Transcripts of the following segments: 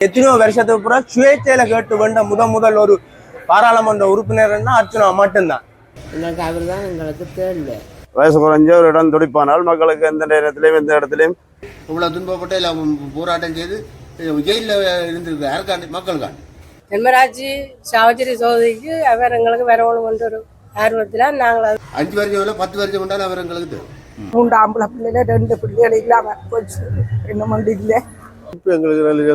எத்தனையோ வருஷத்துக்கு பிறகு சுயேட்சையில கேட்டு வேண்ட முத முதல் ஒரு பாராளுமன்ற உறுப்பினர்னா அர்ச்சனா மட்டும்தான். எங்களுக்கு அவர் தான் எங்களுக்கு தேவை வயசு குறைஞ்ச ஒரு இடம் துடிப்பானால் மக்களுக்கு எந்த நேரத்திலையும் எந்த இடத்துலையும் இவ்வளோ துன்பப்பட்டு எல்லாம் போராட்டம் செய்து ஜெயிலில் இருந்திருக்கு. யாருக்காண்டி? மக்களுக்காண்டி. தெம்மராட்சி சாவச்சேரி சோதரிக்கு அவர் எங்களுக்கு வரணும் கொண்டு ஒரு ஆர்வத்தில் நாங்கள் அஞ்சு வருஷம் இல்லை பத்து வருஷம் கொண்டாலும் அவர் எங்களுக்கு மூன்று ஆம்பளை பிள்ளைல ரெண்டு பிள்ளைகள் இல்லாம போச்சு. ஒன்று இல்லை. இப்போ எங்களுக்கு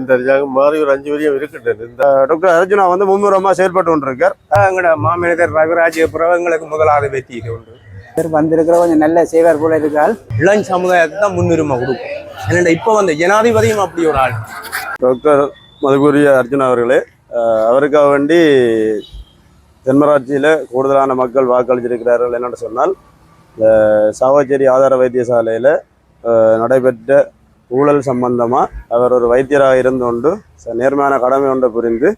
இந்த அரசாங்கம் மாறி ஒரு அஞ்சு வரையும் இருக்கட்டும் இந்த டாக்டர் அர்ஜுனா வந்து மும்முரமா செயல்பட்டு கொண்டிருக்கார். எங்களோட மாமனிதர் ரவிராஜ் பிறகு எங்களுக்கு முதலாவது வெற்றி இது உண்டு. பேர் வந்திருக்கிற கொஞ்சம் நல்ல செய்வார் போல இருக்கால். இளம் சமுதாயத்துக்கு தான் முன்னுரிமை கொடுக்கும். ஏன்னா இப்போ வந்த ஜனாதிபதியும் அப்படி ஒரு ஆள். டாக்டர் மதுக்குரிய அர்ஜுனா அவர்களே அவருக்காக வேண்டி தென்மராட்சியில் கூடுதலான மக்கள் வாக்களிச்சிருக்கிறார்கள் என்னென்னு சொன்னால் இந்த சாவச்சேரி ஆதார வைத்தியசாலையில் நடைபெற்ற ஊழல் சம்பந்தமாக அவர் ஒரு வைத்தியராக இருந்து கொண்டு ச- நேர்மையான கடமை ஒன்றை புரிந்து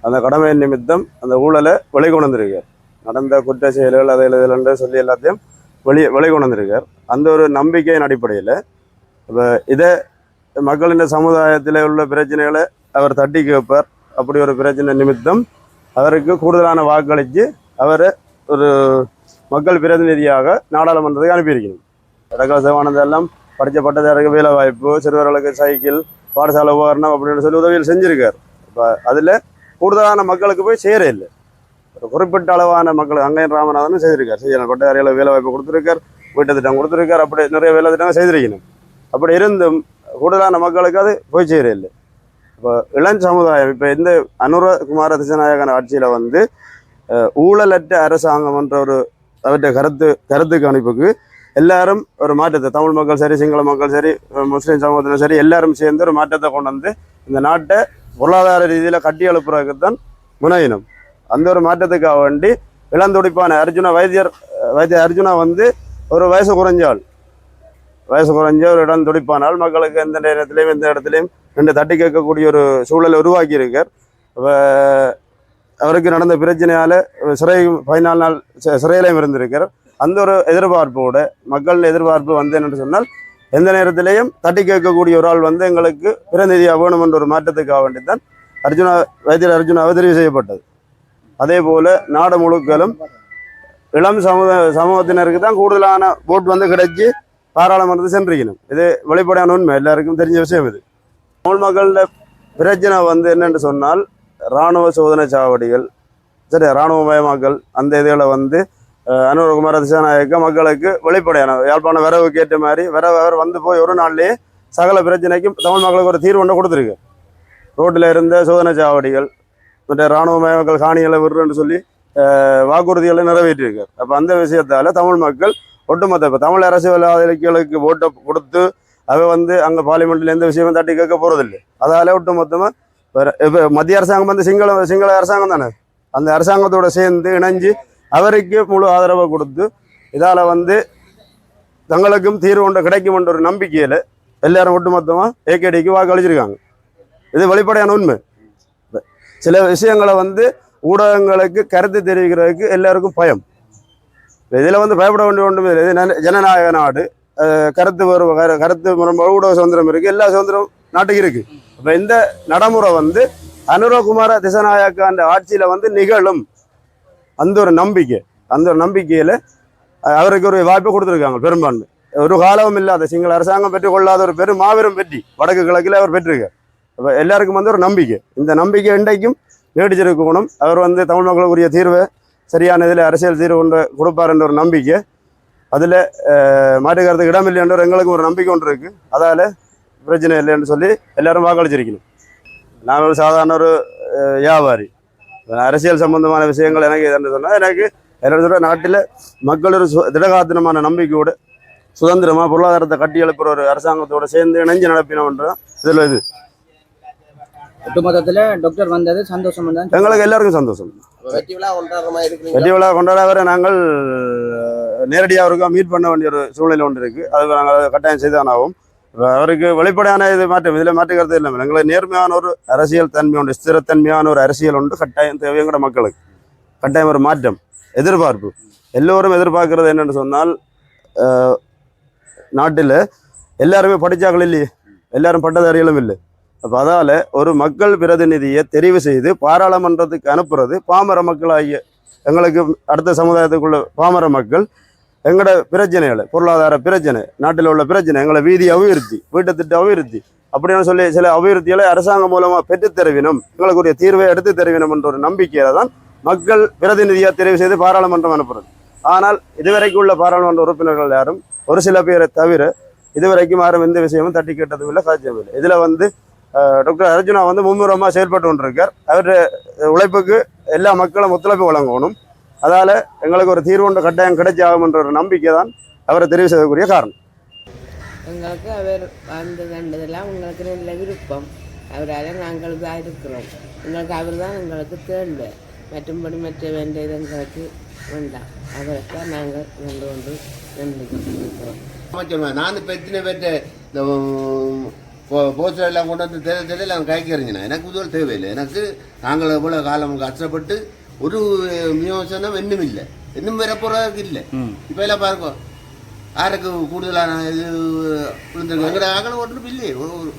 அந்த கடமை நிமித்தம் அந்த ஊழலை வெளிக்கொண்டு நடந்த குற்ற செயல்கள் அதில் இதில் சொல்லி எல்லாத்தையும் வெளியே வெளிக்கொண்டு வந்திருக்கார் அந்த ஒரு நம்பிக்கையின் அடிப்படையில் இப்போ இதை மக்களின் சமுதாயத்தில் உள்ள பிரச்சனைகளை அவர் தட்டி கேட்பார். அப்படி ஒரு பிரச்சனை நிமித்தம் அவருக்கு கூடுதலான வாக்களித்து அவரை ஒரு மக்கள் பிரதிநிதியாக நாடாளுமன்றத்துக்கு அனுப்பியிருக்கணும். இடக்கல சிவானந்தம் படித்த பட்டதாருக்கு வேலை வாய்ப்பு சிறுவர்களுக்கு சைக்கிள் பாடசாலை உபகரணம் அப்படின்னு சொல்லி உதவிகள் செஞ்சுருக்கார். இப்போ அதில் கூடுதலான மக்களுக்கு போய் சேர இல்லை. ஒரு குறிப்பிட்ட அளவான மக்கள் அங்கையன் ராமநாதனும் செய்திருக்கார். செய்யலாம் பட்டதாரிகளை வேலை வாய்ப்பு கொடுத்துருக்கார் வீட்டு திட்டம் கொடுத்துருக்கார் அப்படி நிறைய வேலை திட்டங்கள் செய்திருக்கணும். அப்படி இருந்தும் கூடுதலான மக்களுக்கு அது போய் சேர இல்லை. இப்போ இளம் சமுதாயம் இப்போ இந்த அனுரகுமார திசநாயகன் ஆட்சியில் வந்து ஊழலற்ற அரசாங்கம் என்ற ஒரு அவருடைய கருத்து கருத்து கணிப்புக்கு எல்லாரும் ஒரு மாற்றத்தை தமிழ் மக்கள் சரி சிங்கள மக்கள் சரி முஸ்லீம் சமூகத்தினர் சரி எல்லாரும் சேர்ந்து ஒரு மாற்றத்தை கொண்டு வந்து இந்த நாட்டை பொருளாதார ரீதியில் கட்டி எழுப்புறதுக்கு தான் முனையினம் அந்த ஒரு மாற்றத்துக்காக வேண்டி இளந்துடிப்பான அர்ஜுனா வைத்தியர் வைத்திய வைத்தியர் அர்ஜுனா வந்து ஒரு வயசு குறைஞ்சாள் வயசு குறைஞ்ச ஒரு இடம் துடிப்பானால் மக்களுக்கு எந்த நேரத்திலையும் எந்த இடத்துலையும் ரெண்டு தட்டி கேட்கக்கூடிய ஒரு சூழலை உருவாக்கி இருக்கார் அவருக்கு நடந்த பிரச்சனையால் சிறை பதினாலு நாள் சிறையிலையும் இருந்திருக்கிறார் அந்த ஒரு எதிர்பார்ப்போட மக்கள் எதிர்பார்ப்பு வந்து என்னென்னு சொன்னால் எந்த நேரத்திலையும் தட்டி கேட்கக்கூடிய ஒரு ஆள் வந்து எங்களுக்கு பிரதிநிதியாக வேணும் என்ற ஒரு மாற்றத்துக்காக வேண்டித்தான் அர்ஜுனா வைத்தியர் அர்ஜுனா தெரிவு செய்யப்பட்டது. அதே போல் நாடு முழுக்களும் இளம் சமூக சமூகத்தினருக்கு தான் கூடுதலான ஓட் வந்து கிடைச்சி பாராளுமன்றத்தை சென்றிருக்கணும். இது வெளிப்படையான உண்மை. எல்லாருக்கும் தெரிஞ்ச விஷயம் இது. தமிழ் மக்களோட பிரச்சனை வந்து என்னென்று சொன்னால் இராணுவ சோதனை சாவடிகள் சரி இராணுவமயமாக்கல் அந்த இதில் வந்து அனுரகுமார திசாநாயக்க மக்களுக்கு வெளிப்படையான யாழ்ப்பாணம் வரவுக்கு ஏற்ற மாதிரி வரவு அவர் வந்து போய் ஒரு நாள்லேயே சகல பிரச்சனைக்கும் தமிழ் மக்களுக்கு ஒரு தீர்வு ஒன்று கொடுத்துருக்கு. ரோட்டில் இருந்த சோதனை சாவடிகள் மற்ற இராணுவமயமாக்கல் காணிகளை விடுறேன்னு சொல்லி வாக்குறுதிகளை நிறைவேற்றியிருக்கார் அப்போ அந்த விஷயத்தால தமிழ் மக்கள் ஒட்டுமொத்த இப்போ தமிழ் அரசியல்வாதிகளுக்கு ஓட்டை கொடுத்து அவை வந்து அங்கே பார்லிமெண்ட்டில் எந்த விஷயமும் தட்டி கேட்க போகிறதில்லை அதால் ஒட்டுமொத்தமாக இப்போ மத்திய அரசாங்கம் வந்து சிங்கள சிங்கள அரசாங்கம் தானே? அந்த அரசாங்கத்தோடு சேர்ந்து இணைஞ்சு அவருக்கு முழு ஆதரவை கொடுத்து இதால் வந்து தங்களுக்கும் தீர்வு ஒன்று கிடைக்கும் என்ற ஒரு நம்பிக்கையில் எல்லாரும் ஒட்டுமொத்தமாக ஏகேடிக்கு வாக்களிச்சிருக்காங்க இது வெளிப்படையான உண்மை. சில விஷயங்களை வந்து ஊடகங்களுக்கு கருத்து தெரிவிக்கிறதுக்கு எல்லாருக்கும் பயம். இதில் வந்து பயப்பட வேண்டிய ஒன்றுமே இல்லை. இது ஜனநாயக நாடு. கருத்து வேறு கரு- கருத்து ஊடக சுதந்திரம் இருக்குது எல்லா சுதந்திரம் நாட்டுக்கு இருக்குது இப்போ இந்த நடைமுறை வந்து அனுரகுமார திசநாயக்கான ஆட்சியில் வந்து நிகழும். அந்த ஒரு நம்பிக்கை அந்த ஒரு நம்பிக்கையில் அவருக்கு ஒரு வாய்ப்பு கொடுத்துருக்காங்க பெரும்பான்மை. ஒரு காலமும் இல்லாத சிங்கள அரசாங்கம் பெற்றுக்கொள்ளாத ஒரு பெரும் மாபெரும் வெற்றி வடக்கு கிழக்கில் அவர் பெற்றிருக்கார் அப்போ எல்லாருக்கும் வந்து ஒரு நம்பிக்கை. இந்த நம்பிக்கை இன்றைக்கும் நீடிச்சிருக்கணும். அவர் வந்து தமிழ் மக்களுக்குரிய தீர்வை சரியான இதில் அரசியல் தீர்வு ஒன்று கொடுப்பார் என்ற ஒரு நம்பிக்கை. அதில் மாற்றுக்கிறதுக்கு இடமில்லை என்ற எங்களுக்கு எங்களுக்கும் ஒரு நம்பிக்கை ஒன்று இருக்குது அதால் பிரச்சனை இல்லைன்னு சொல்லி எல்லாரும் வாக்களிச்சிருக்கணும். நான் ஒரு சாதாரண ஒரு வியாபாரி. அரசியல் சம்பந்தமான விஷயங்கள் எனக்கு எதுன்னு சொன்னால் எனக்கு என்ன சொல்ற நாட்டில் மக்கள் ஒரு சு- திடகாத்திரமான நம்பிக்கையோடு சுதந்திரமாக பொருளாதாரத்தை கட்டி எழுப்புற ஒரு அரசாங்கத்தோட சேர்ந்து இணைஞ்சு நடப்பினோன்ற இதில் இது. ஒட்டுமொத்தத்துல டாக்டர் வந்தது சந்தோஷம் தான். எங்களுக்கு எல்லாருக்கும் சந்தோஷம். வெற்றி விழா கொண்டாடுற மாதிரி இருக்கிறீங்க வெற்றி விழா கொண்டாட வரை நாங்கள் நேரடியாக அவருக்கு மீட் பண்ண வேண்டிய ஒரு சூழ்நிலை ஒன்று இருக்குது அது நாங்கள் கட்டாயம் செய்தான் ஆகும் அவருக்கு வெளிப்படையான இது மாற்றம் இதில் மாற்றுக்கிறது இல்லை. எங்களுக்கு நேர்மையான ஒரு அரசியல் தன்மை உண்டு ஸ்திரத்தன்மையான ஒரு அரசியல் உண்டு கட்டாயம் தேவைங்கிற மக்களுக்கு. கட்டாயம் ஒரு மாற்றம் எதிர்பார்ப்பு. எல்லோரும் எதிர்பார்க்கறது என்னென்னு சொன்னால் நாட்டில் எல்லாருமே படித்தாக்கள் இல்லையே. எல்லாரும் பட்டதாரிகளும் இல்லை. அப்போ அதால் ஒரு மக்கள் பிரதிநிதியை தெரிவு செய்து பாராளுமன்றத்துக்கு அனுப்புறது பாமர மக்களாகிய எங்களுக்கு அடுத்த சமுதாயத்துக்குள்ள பாமர மக்கள் எங்களோட பிரச்சனைகளை பொருளாதார பிரச்சனை நாட்டில் உள்ள பிரச்சனை எங்களை வீதி அபிவிருத்தி வீட்டை திட்ட அபிவிருத்தி அப்படின்னு சொல்லி சில அபிவிருத்திகளை அரசாங்கம் மூலமாக பெற்றுத் தருவினம் எங்களுக்குரிய தீர்வை எடுத்து தருவினம் என்ற ஒரு நம்பிக்கையில தான் மக்கள் பிரதிநிதியாக தெரிவு செய்து பாராளுமன்றம் அனுப்புறது. ஆனால் இதுவரைக்கும் உள்ள பாராளுமன்ற உறுப்பினர்கள் யாரும் ஒரு சில பேரை தவிர இதுவரைக்கும் யாரும் எந்த விஷயமும் தட்டி கேட்டதும் இல்லை சாத்தியம் இல்லை. இதில் வந்து டாக்டர் அர்ஜுனா வந்து மும்முரமாக செயல்பட்டு கொண்டிருக்கார். அவர் உழைப்புக்கு எல்லா மக்களும் ஒத்துழைப்பு வழங்கணும். அதால் எங்களுக்கு ஒரு தீர்வு ஒன்று கட்டாயம் கிடைச்சாகும்ன்ற ஒரு நம்பிக்கை தான் அவரை தெரிவு செய்யக்கூடிய காரணம். எங்களுக்கு அவர் வந்து கண்டதெல்லாம் உங்களுக்கு நல்ல விருப்பம். அவரால் நாங்கள் இதாக இருக்கிறோம். எங்களுக்கு அவர் தான் எங்களுக்கு தேவை மற்றும்படி மற்ற வேண்டியது எங்களுக்கு வேண்டாம். அவரைத்தான் நாங்கள் கண்டு கொண்டு நன்றி இருக்கிறோம் அமைச்சர் நான் இப்போ எத்தனை இந்த போஸ்டர் எல்லாம் கொண்டு வந்து தெரிய தெரியல அவன் கைக்கு எறிஞ்சினேன் எனக்கு உதவி தேவையில்லை. எனக்கு நாங்கள் எவ்வளோ காலம் கஷ்டப்பட்டு இன்னும் வர போகிறதுக்கு இல்லை இப்போ எல்லாம் பாருங்க யாருக்கு கூடுதலான இது விழுந்திருக்கு எங்களோட ஆக்கள் ஒன்றும் இல்லையே ஒரு-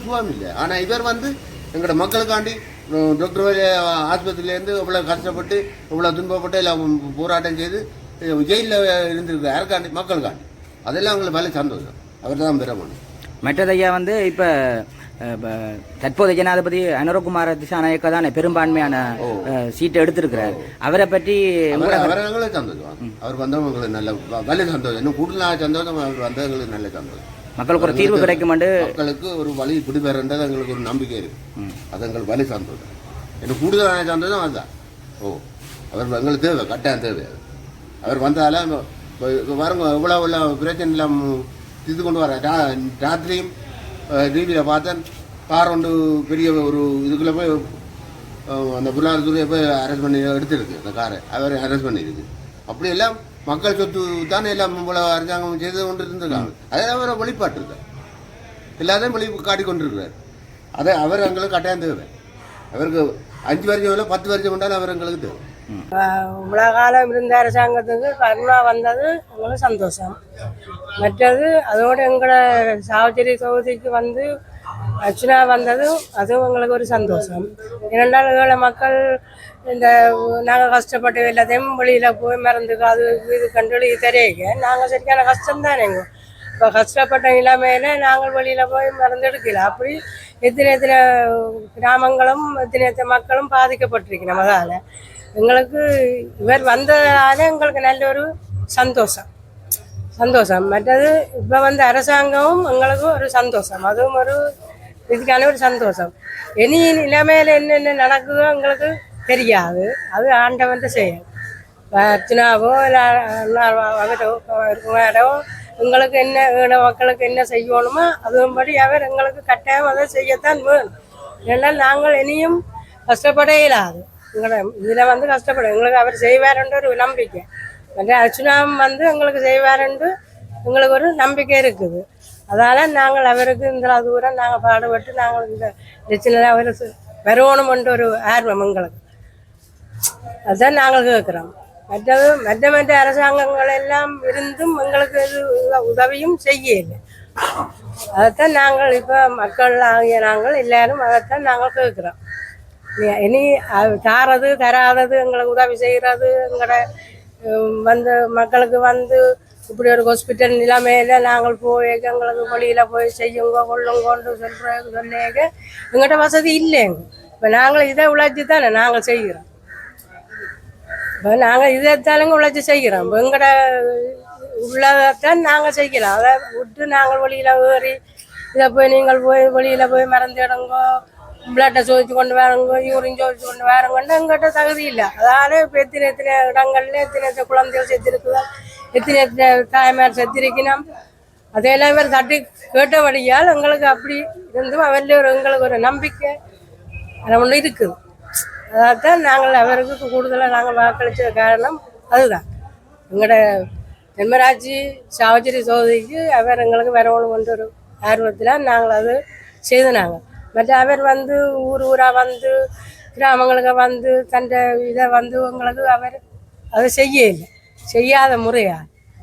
சுகம் இல்லை ஆனால் இவர் வந்து எங்களோட மக்களுக்காண்டி டாக்டர் ஆஸ்பத்திரியிலேருந்து இவ்வளோ கஷ்டப்பட்டு இவ்வளோ துன்பப்பட்டு எல்லாம் போராட்டம் செய்து ஜெயிலில் இருந்திருக்கு யாருக்காண்டி மக்களுக்காண்டி அதெல்லாம் எங்களுக்கு வேலை சந்தோஷம் அவர் தான் பெறணும் மற்றதையா வந்து இப்போ தற்போதைய ஜனாதிபதி அனுரகுமார திசாநாயக்க தான் பெரும்பான்மையான சீட்டை எடுத்திருக்கிறார். அவரை பற்றி சந்தோஷம். அவர் வந்தவங்க எங்களுக்கு நல்ல வேலை சந்தோஷம். இன்னும் கூடுதலாக சந்தோஷம் அவர் வந்தது எங்களுக்கு நல்ல சந்தோஷம். மக்களுக்கு ஒரு தீர்வு கிடைக்குமெண்டு மக்களுக்கு ஒரு வழி இப்படி பெறன்றது எங்களுக்கு ஒரு நம்பிக்கை இருக்கு. அது எங்களுக்கு வழி சந்தோஷம். எனக்கு கூடுதலான சந்தோஷம் அதுதான். ஓ அவர் எங்களுக்கு தேவை கட்டாயம் தேவை. அவர் வந்தால வரங்க இவ்வளோ உள்ள பிரச்சனை எல்லாம் இது கொண்டு வர. ராத்திரியும் டிவியில் பார்த்தேன் கார் ஒன்று பெரிய ஒரு இதுக்குள்ளே போய் அந்த பொருளாதாரத்துறையை போய் அரெஸ்ட் பண்ணி எடுத்துருக்கு அந்த காரை. அவர் அரெஸ்ட் பண்ணியிருக்கு. அப்படி எல்லாம் மக்கள் சொத்து தானே எல்லாம் இவ்வளோ அரசாங்கம் செய்து கொண்டு இருந்திருக்காங்க. அதே அவரை வழிபாட்டு இருக்கார். எல்லாத்தையும் வெளி காட்டி கொண்டிருக்கிறார். அதை அவர் எங்களுக்கு கட்டாயம் தேவை. அவருக்கு அஞ்சு வருஷம் இல்லை பத்து வருஷம் கொண்டாலும் அவர் எங்களுக்கு தேவை. இவ்வளோ காலம் இருந்த அரசாங்கத்துக்கு கருணா வந்தது எங்களுக்கு சந்தோஷம். மற்றது அதோடு எங்களை சாவித்திரி தொகுதிக்கு வந்து அர்ச்சனா வந்ததும் அதுவும் எங்களுக்கு ஒரு சந்தோஷம். இரண்டால் ஏழை மக்கள் இந்த நாங்கள் கஷ்டப்பட்டு எல்லாத்தையும் வெளியில் போய் மறந்துக்கு அது இது கண்டு தெரியுங்க நாங்கள் சரியான கஷ்டம்தான் எங்கள் இப்போ கஷ்டப்பட்ட நிலைமையில நாங்கள் வெளியில் போய் மறந்து எடுக்கல. அப்படி எத்தனை எத்தனை கிராமங்களும் எத்தனை எத்தனை மக்களும் பாதிக்கப்பட்டிருக்கிறோம் அதால் எங்களுக்கு இவர் வந்ததால எங்களுக்கு நல்ல ஒரு சந்தோஷம். சந்தோஷம். மற்றது இப்போ வந்து அரசாங்கமும் எங்களுக்கு ஒரு சந்தோஷம். அதுவும் ஒரு இதுக்கான ஒரு சந்தோஷம். இனி நிலைமையில் என்னென்ன நடக்குதோ எங்களுக்கு தெரியாது. அது ஆண்டவன் செய்யும். அர்ச்சனாவோ இல்லை அவரோ எங்களுக்கு என்ன ஈழ மக்களுக்கு என்ன செய்யணுமோ அதுபடி அவர் எங்களுக்கு கட்டாயம் அதை செய்யத்தான் வேணும். ஏன்னா நாங்கள் இனியும் கஷ்டப்பட இயலாது எங்களை இதில் வந்து கஷ்டப்படும். எங்களுக்கு அவர் செய்வாருன்ற ஒரு நம்பிக்கை. மற்ற அர்ச்சனாவும் வந்து எங்களுக்கு செய்வாருன்று எங்களுக்கு ஒரு நம்பிக்கை இருக்குது. அதனால் நாங்கள் அவருக்கு இந்த தூரம் நாங்கள் பாடுபட்டு நாங்கள் இந்த பிரச்சனை அவர் வரணுமென்ற ஒரு ஆர்வம் எங்களுக்கு. அதுதான் நாங்கள் கேட்குறோம். மற்றது மற்ற மற்ற அரசாங்கங்கள் எல்லாம் இருந்தும் எங்களுக்கு இது உதவியும் செய்யலை. அதைத்தான் நாங்கள் இப்போ மக்கள் ஆகிய நாங்கள் எல்லாரும் அதைத்தான் நாங்கள் கேட்குறோம். இனி- தாரது தராதது எங்களுக்கு உதவி செய்கிறது எங்களோட வந்து மக்களுக்கு வந்து இப்படி ஒரு ஹாஸ்பிட்டல் நிலைமையில நாங்கள் போய் எங்களுக்கு வழியில் போய் செய்யுங்க கொள்ளுங்கன்னு சொல்கிற சொல்லியாக எங்கள்கிட்ட வசதி இல்லைங்க. இப்போ நாங்கள் இதை உழைச்சி தானே நாங்கள் செய்கிறோம் இப்போ நாங்கள் இதைத்தாலுங்க உழைச்சி செய்கிறோம் இப்போ எங்கட உள்ளதைத்தான் நாங்கள் செய்கிறோம் அதை விட்டு நாங்கள் வழியில் ஏறி இதை போய் நீங்கள் போய் வழியில் போய் மறந்துடுங்கோ இடங்கோ பிளட்டை சோதிச்சு கொண்டு வரங்க யூரின் சோதிச்சு கொண்டு வரங்கன்னு எங்கிட்ட தகுதி இல்லை அதால இப்போ எத்தனை எத்தனை இடங்கள்ல எத்தனை எத்தனை குழந்தைகள் செத்திருக்குதா எத்தனை எத்தனை தாய்மார் செத்திருக்கணும் அதையெல்லாம் இவர் தட்டி கேட்டபடியால் எங்களுக்கு அப்படி இருந்தும் அவரில் ஒரு எங்களுக்கு ஒரு நம்பிக்கை அது ஒன்று இருக்குது அதான் நாங்கள் அவருக்கு கூடுதலாக நாங்கள் வாக்களித்த காரணம் அதுதான் எங்களோட ஜென்மராஜி சாவச்சரி சோதரிக்கு அவர் எங்களுக்கு வரணுமென்ற ஒரு ஆர்வத்தில் நாங்கள் அது செய்து நாங்கள் பட் அவர் வந்து ஊர் ஊராக வந்து கிராமங்களுக்கு வந்து தன்னை இதை வந்து உங்களுக்கு அவர் அதை செய்யலை. செய்யாத முறையா.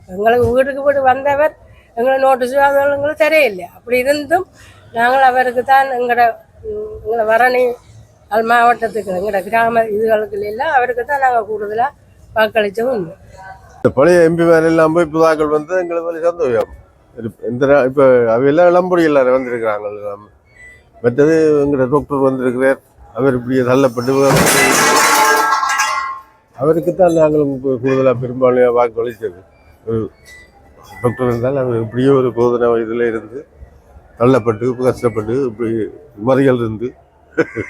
எங்களுக்கு வீட்டுக்கு வீடு வந்தவர் எங்களை நோட்டீஸ் எங்களுக்கு தெரியல. அப்படி இருந்தும் நாங்கள் அவருக்கு தான் எங்களோட எங்களை வரணி அது மாவட்டத்துக்கு எங்களோட கிராம இதுகளுக்கு எல்லாம் அவருக்கு தான் நாங்கள் கூடுதலாக வாக்களித்தவும் உண்டு இந்த பழைய எம்பி வேலை இல்லாமல் போய் புதாக்கள் வந்து எங்களுக்கு சந்தோஷம். இது- இந்த நா- அவையெல்லாம் இளம்புடி எல்லாரும் வந்திருக்கிறாங்க எல்லாமே மற்றது எங்கிட்ட டாக்டர் வந்திருக்கிறார். அவர் இப்படி தள்ளப்பட்டு அவருக்கு தான் நாங்களும் கூடுதலாக கூடுதலா பெரும்பாலும் வாக்களித்தது ஒரு டாக்டர் இருந்தால் அவர் இப்படியே ஒரு போதனை இதில் இருந்து தள்ளப்பட்டு கஷ்டப்பட்டு இப்படி மறியல் இருந்து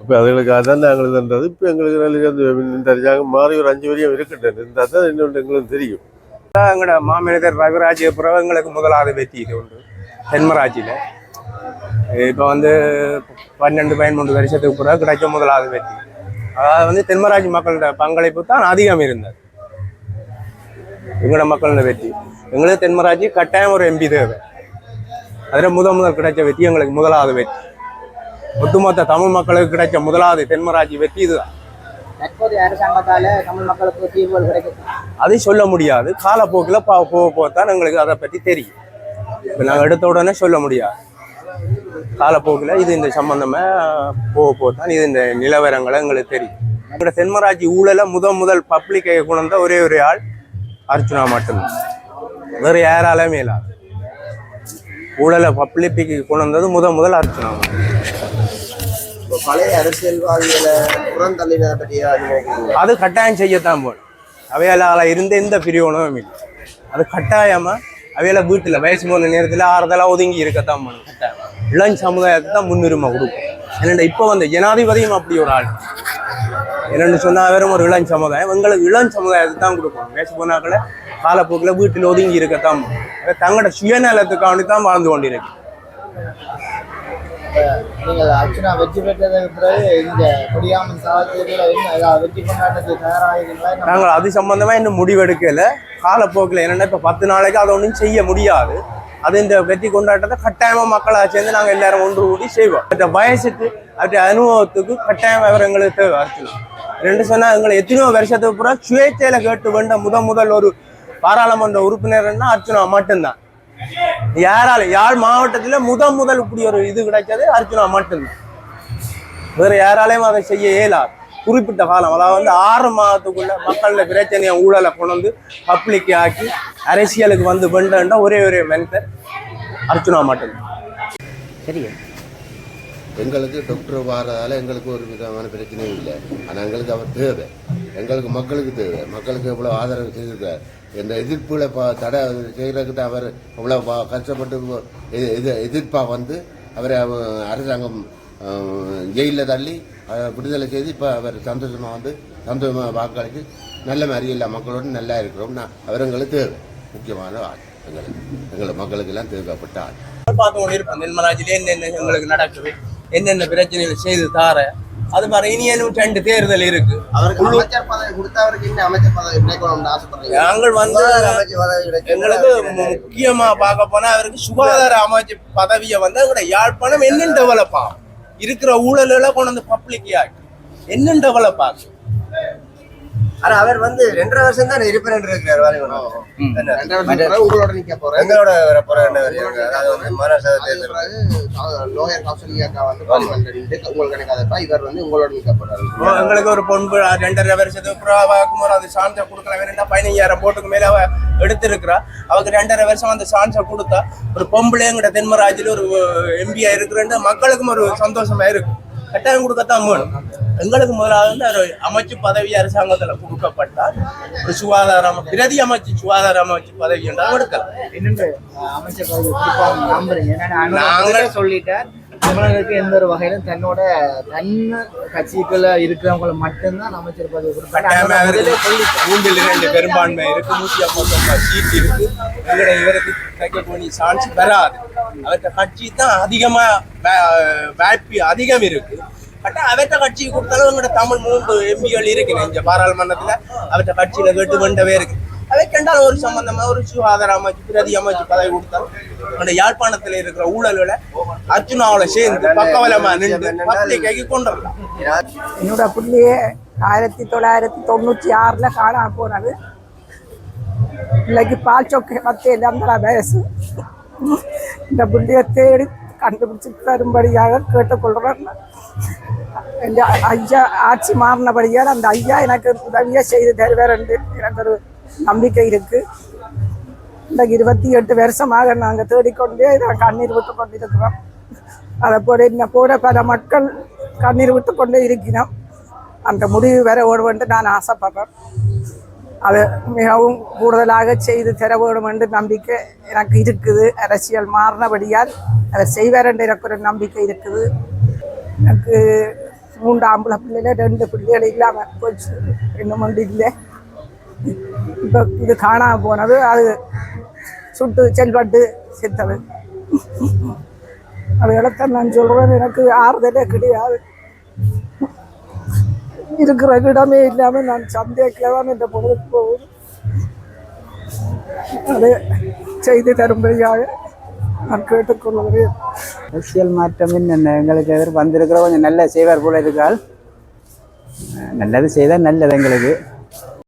இப்போ அதுகளுக்காக தான் நாங்கள் தந்தது இப்போ எங்களுக்கு நல்ல தெரிஞ்சாங்க மாறி ஒரு அஞ்சு வரையும் இருக்கட்டும் இருந்தால் தான் இன்னொன்று எங்களுக்கு தெரியும். எங்களோட மாமனிதர் ரவிராஜ் பிறகு எங்களுக்கு முதலாவது வெற்றி இது உண்டு. தென்மராஜியில். இப்போ வந்து பன்னெண்டு பதிமூன்று வருஷத்துக்கு பிறகு கிடைச்ச முதலாவது வெற்றி. அதாவது வந்து தென்மராட்சி மக்களோட பங்களிப்பு தான் அதிகம் இருந்தது. எங்களோட மக்களோட வெற்றி. எங்களுக்கு தென்மராட்சி கட்டாயம் ஒரு எம்பி தேவை. அதில் முதல் முதல் கிடைச்ச வெற்றி எங்களுக்கு முதலாவது வெற்றி. ஒட்டுமொத்த தமிழ் மக்களுக்கு கிடைச்ச முதலாவது தென்மராட்சி வெற்றி இதுதான். தற்போதைய அரசாங்கத்தால தமிழ் மக்களுக்கு தீர்வுகள் கிடைக்கும் அதை சொல்ல முடியாது. காலப்போக்கில் பா போக போகத்தான் எங்களுக்கு அதை பற்றி தெரியும். இப்போ நாங்கள் எடுத்த உடனே சொல்ல முடியாது. காலப்போக்கில் இது இந்த சம்பந்தமே போக போகத்தான் இது இந்த நிலவரங்களை எங்களுக்கு தெரியும். எங்களோட தென்மராட்சி ஊழலை முத முதல் பப்ளிக்கை கொண்ட ஒரே ஒரு ஆள் அர்ச்சுனா மட்டும்தான். வேறு யாராலுமே இல்லாது ஊழலை பப்ளிக்கு கொண்டு வந்தது முத முதல் அர்ச்சுனா மட்டும். பழைய அரசியல்வாதிகளை புறந்தள்ளினதை பற்றி அது கட்டாயம் செய்யத்தான் போகணும் அவையால இருந்த எந்த பிரியோனும் இல்லை. அது கட்டாயமா அவையால வீட்டில் வயசு போன நேரத்தில் ஆறுதலாக ஒதுங்கி இருக்கத்தான் போகணும் இளம் சமுதாயத்தை தான் முன்னுரிமை கொடுக்கும். என்னென்ன இப்போ வந்த ஜனாதிபதியும் அப்படி ஒரு ஆள். என்னென்னு சொன்னால் வெறும் ஒரு இளம் சமுதாயம். எங்களுக்கு இளம் சமுதாயத்தை தான் கொடுக்கும் வயசு போனாக்களை காலப்போக்கில் வீட்டில் ஒதுங்கி இருக்கத்தான் தங்களோட சுயநலத்துக்காண்டி தான் வாழ்ந்து கொண்டிருக்கு. நீங்கள் அர்ச்சனா வெற்றி பெற்றதற்கு பிறகு இந்த கொடியாமன் சாவச்சேரியில் ஏதாவது வெற்றி கொண்டாட்டத்துக்கு தயாராகிறீங்களா நாங்கள் அது சம்பந்தமாக இன்னும் முடிவெடுக்கலை. காலப்போக்கில் என்னென்னா இப்போ பத்து நாளைக்கு அதை ஒன்றும் செய்ய முடியாது. அது இந்த வெற்றி கொண்டாட்டத்தை கட்டாயமாக மக்களாக சேர்ந்து நாங்கள் எல்லாரும் ஒன்று கூடி செய்வோம். அந்த வயசுக்கு அந்த அனுபவத்துக்கு கட்டாயம் அவர் எங்களுக்கு தேவை அர்ச்சனா ரெண்டு சொன்னால் எங்களை எத்தனையோ வருஷத்துக்கு பூரா சுயேட்சையில் கேட்டு வேண்ட முத முதல் ஒரு பாராளுமன்ற உறுப்பினர்னா அர்ச்சனா மட்டும்தான். யாரால யாழ் மாவட்டத்துல முத முதல் இப்படி ஒரு இது கிடைச்சது அர்ச்சனா மட்டும்தான் வேற யாராலையும் அதை செய்ய இயலாது. குறிப்பிட்ட காலம் அதாவது வந்து ஆறு மாதத்துக்குள்ள மக்களோட பிரச்சனையை ஊழலை கொண்டு வந்து பப்ளிக் ஆக்கி அரசியலுக்கு வந்து வெண்டா ஒரே ஒரே மென்டர் அர்ச்சுனா மட்டும்தான் சரி. எங்களுக்கு டாக்டர் வாரதால எங்களுக்கு ஒரு விதமான பிரச்சனையும் இல்லை. ஆனால் எங்களுக்கு அவர் தேவை. எங்களுக்கு மக்களுக்கு தேவை. மக்களுக்கு எவ்வளோ ஆதரவு செய்திருக்கார் இந்த எதிர்ப்புகளை பா தடை செய்கிறதுக்கு அவர் அவ்வளோ கஷ்டப்பட்டு இது- இது எதிர்ப்பாக வந்து அவரை அவ- அரசாங்கம் ஜெயிலில் தள்ளி விடுதலை செய்து இப்போ அவர் சந்தோஷமாக வந்து சந்தோஷமாக வாக்களித்து நல்ல மாதிரி எல்லா மக்களோடு நல்லா இருக்கிறோம். நான் அவர் எங்களுக்கு தேவை முக்கியமான ஆள். எங்களுக்கு எங்களை மக்களுக்கெல்லாம் தேவைப்பட்ட ஆள். பார்த்து கொண்டு இருப்போம் என்னென்ன எங்களுக்கு நடக்குது? என்னென்ன பிரச்சனைகள் செய்து தார? அது மாதிரி இனி இன்னும் ரெண்டு தேர்தல் இருக்கு. நாங்கள் வந்து எங்களுக்கு முக்கியமா பார்க்க போனா அவருக்கு சுகாதார அமைச்சு பதவியை வந்து எங்களோட யாழ்ப்பாணம் என்ன டெவலப் ஆகும். இருக்கிற ஊழல்களை கொண்டு வந்து பப்ளிக் ஆக்கி. என்ன டெவலப் ஆகும்? ஆனா அவர் வந்து ரெண்டரை வருஷம் தான் இருப்பேன் இருக்கிறார் வேலை ரெண்டரை வருஷம் பிறகு உங்களோட நிக்க போறேன் எங்களோட வரப்போற அதாவது வந்து மகாராஷ்டிரா தேர்தல் லோயர் கௌசல்யா வந்து உங்களுக்கு கிடைக்காதப்ப இவர் வந்து உங்களோட நிக்க போறாரு. எங்களுக்கு ஒரு பொன்பு ரெண்டரை வருஷத்துக்கு அப்புறம் அது சான்ஸை கொடுக்கலாம் வேணும்னா பதினஞ்சாயிரம் போட்டுக்கு மேல அவ எடுத்திருக்கிறா. அவக்கு ரெண்டரை வருஷம் அந்த சான்ஸை கொடுத்தா ஒரு பொம்பளைங்கிட்ட தென்மராஜில் ஒரு எம்பியா இருக்கிறேன்னு மக்களுக்கும் ஒரு சந்தோஷமா இருக்கு. கட்டாயம் கொடுக்கத்தான் வேணும். எங்களுக்கு முதலாவது வந்து ஒரு அமைச்சு பதவி அரசாங்கத்துல கொடுக்கப்பட்டால் ஒரு சுகாதார பிரதி அமைச்சு சுகாதார அமைச்சு பதவி என்றால் நாங்க- நாங்களே சொல்லிட்டார் தமிழர்களுக்கு எந்த ஒரு வகையிலும் தன்னோட தன் கட்சிக்குள்ள இருக்கிறவங்களை மட்டும்தான் அமைச்சர் பதவி கொடுப்பாங்க. மூன்றில் இரண்டு பெரும்பான்மை இருக்கு. நூற்றி ஐம்பத்தொன்பது சீட் இருக்கு. எங்களுடைய இவருக்கு கிடைக்கக்கூடிய சான்ஸ் வராது. அவர்கிட்ட கட்சி தான் அதிகமா வே- வாய்ப்பு அதிகம் இருக்கு. கட்டா அவர்கிட்ட கட்சி கொடுத்தாலும் எங்களோட தமிழ் மூன்று எம்பிகள் இருக்கு இந்த பாராளுமன்றத்துல. அவர்கிட்ட கட்சியில கேட்டு வேண்டவே இருக்கு. அதை கண்டால் ஒரு சம்பந்தமா ஒரு சுகாதார அமைச்சு பிரதி அமைச்சு பதவி கொடுத்தாலும் அந்த யாழ்ப்பாணத்துல இருக்கிற ஊழல்களை அர்ஜுனாவோட சேர்ந்து பக்கவலமா நின்று பத்திரிகைக்கு கொண்டு வரலாம். என்னோட பிள்ளையே ஆயிரத்தி தொள்ளாயிரத்தி தொண்ணூற்றி ஆறில் காணாம போனது. இன்னைக்கு பால் சொக்கை பத்து இல்லாமல் வயசு. இந்த பிள்ளைய தேடி கண்டுபிடிச்சு தரும்படியாக கேட்டுக்கொள்கிறேன் என் ஐயா ஆட்சி மாறினபடியால் அந்த ஐயா எனக்கு உதவியாக செய்து தருவார் என்று எனக்கு ஒரு நம்பிக்கை இருக்குது இந்த இருபத்தி எட்டு வருஷமாக நாங்கள் தேடிக்கொண்டே நான் கண்ணீர் விட்டு கொண்டிருக்கிறோம். அதை போல என்ன போல பல மக்கள் கண்ணீர் விட்டு கொண்டே இருக்கிறோம். அந்த முடிவு வர வேண்டும் என்று நான் ஆசைப்படுறேன். அது மிகவும் கூடுதலாக செய்து தர வேண்டும் என்று நம்பிக்கை எனக்கு இருக்குது. அரசியல் மாறினபடியால் அதை செய்வார் என்று எனக்கு ஒரு நம்பிக்கை இருக்குது. எனக்கு மூன்று ஆம்பளை பிள்ளைல ரெண்டு பிள்ளைகள் இல்லாமல் போச்சு. என்ன ஒன்று இல்லை. இப்போ இது காணாமல் போனது. அது சுட்டு செல்பட்டு செத்தது. அது இடத்த நான் சொல்கிறேன் எனக்கு ஆறுதலே கிடையாது. இருக்கிற இடமே இல்லாமல் நான் சந்தேகத்தில் தான் இந்த பொழுது போகுது. அது செய்து தரும்படியாக நான் கேட்டுக்கொள்கிறேன். அரசியல் மாற்றம் என்ன எங்களுக்கு எதிர்ப்பு வந்திருக்கிற கொஞ்சம் நல்ல செய்வார் போல இருக்கால் நல்லது செய்தால் நல்லது எங்களுக்கு.